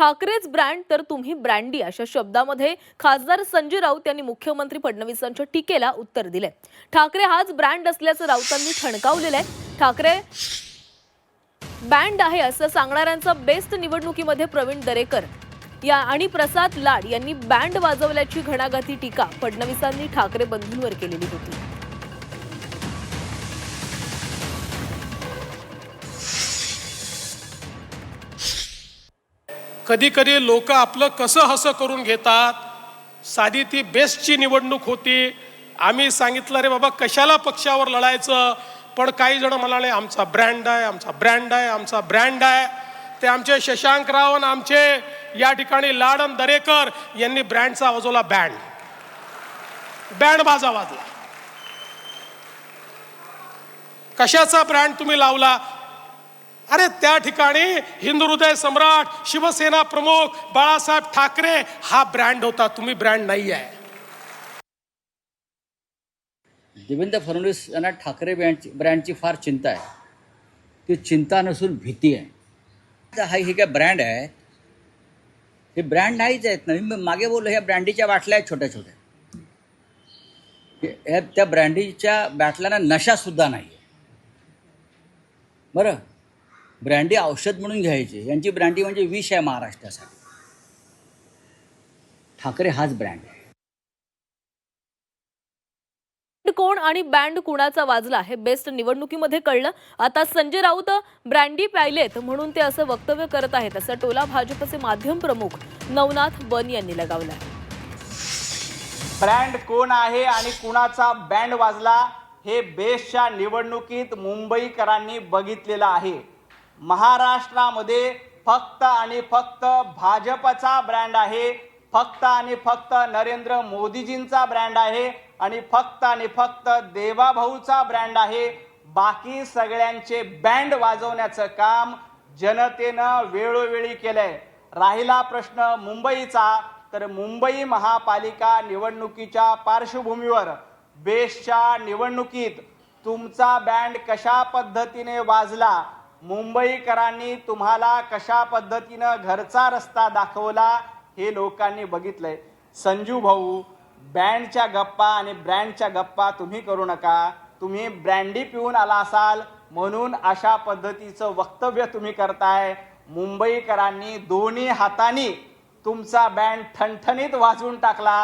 ठाकरेच brand तर तुम्ही brandy अशा शब्दामध्ये खासदार संजय राऊत यांनी मुख्यमंत्री फडणवीसांच्या टीकेला उत्तर दिले ठाकरे हाच ब्रँड असल्याचं राऊतांनी ठणकावलेलं आहे. ठाकरे बँड आहे असं सांगणाऱ्यांचा बेस्ट निवडणुकीमध्ये प्रवीण दरेकर या आणि प्रसाद लाड यांनी बँड वाजवल्याची घणाघाती टीका फडणवीसांनी ठाकरे बंधूंवर केलेली होती. कधीकधी लोक आपलं कसं हसं करून घेतात? साधी ती बेस्टची निवडणूक होती. आम्ही सांगितलं रे बाबा कशाला पक्षावर लढायचं? पण काही जण म्हणाले आमचा ब्रँड आहे आमचा ब्रँड आहे आमचा ब्रँड आहे. ते आमचे शशांक राव आणि आमचे या ठिकाणी लाडन दरेकर यांनी ब्रँडचा वाजवला बँड. बँड बाजा वाजला. कशाचा ब्रँड तुम्ही लावला? अरे त्या ठिकाणी हिंदू हृदय सम्राट शिवसेना प्रमुख बाळासाहेब ठाकरे हा ब्रँड होता. तुम्ही ब्रँड नाही आहे देवेंद्र फडणवीस यांना ठाकरे ब्रँडची ब्रँडची फार चिंता आहे. ती चिंता नसून भीती आहे. हा हे काय ब्रँड आहे? हे ब्रँड नाहीच आहेत ना. मी मागे बोललो ह्या ब्रँडीच्या बाटल्या आहेत छोट्या छोट्या ह्या त्या ब्रँडीच्या बाटल्यांना नशासुद्धा नाही आहे बरं? ब्रँडी औषध म्हणून घ्यायचे. यांची ब्रँडी म्हणजे विष आहे महाराष्ट्रासाठी. ठाकरे हाच ब्रँड आहे. कोण आणि बँड कुणाचा वाजला हे बेस्ट निवडणुकीमध्ये कळलं. आता संजय राऊत ब्रँडी प्यायलेत म्हणून ते असं वक्तव्य करत आहेत असा टोला भाजपचे माध्यम प्रमुख नवनाथ बन यांनी लगावला ब्रँड कोण आहे आणि कुणाचा बँड वाजला हे बेस्टच्या निवडणुकीत मुंबईकरांनी बघितलेलं आहे. महाराष्ट्रामध्ये फक्त आणि फक्त भाजपचा ब्रँड आहे. फक्त आणि फक्त नरेंद्र मोदीजींचा ब्रँड आहे. आणि फक्त आणि फक्त देवाभाऊचा ब्रँड आहे. बाकी सगळ्यांचे बँड वाजवण्याचं काम जनतेनं वेळोवेळी केलंय. राहिला प्रश्न मुंबईचा. तर मुंबई महापालिका निवडणुकीच्या पार्श्वभूमीवर बेस्टच्या निवडणुकीत तुमचा बँड कशा पद्धतीने वाजला? मुंबईकरांनी तुम्हाला कशा पद्धतीनं घरचा रस्ता दाखवला हे लोकांनी बघितलंय. संजू भाऊ बँडच्या गप्पा आणि ब्रँडच्या गप्पा तुम्ही करू नका. तुम्ही ब्रँडी पिऊन आला असाल म्हणून अशा पद्धतीचं वक्तव्य तुम्ही करताय. मुंबईकरांनी दोन्ही हातांनी तुमचा बँड ठणठणीत वाजवून टाकला.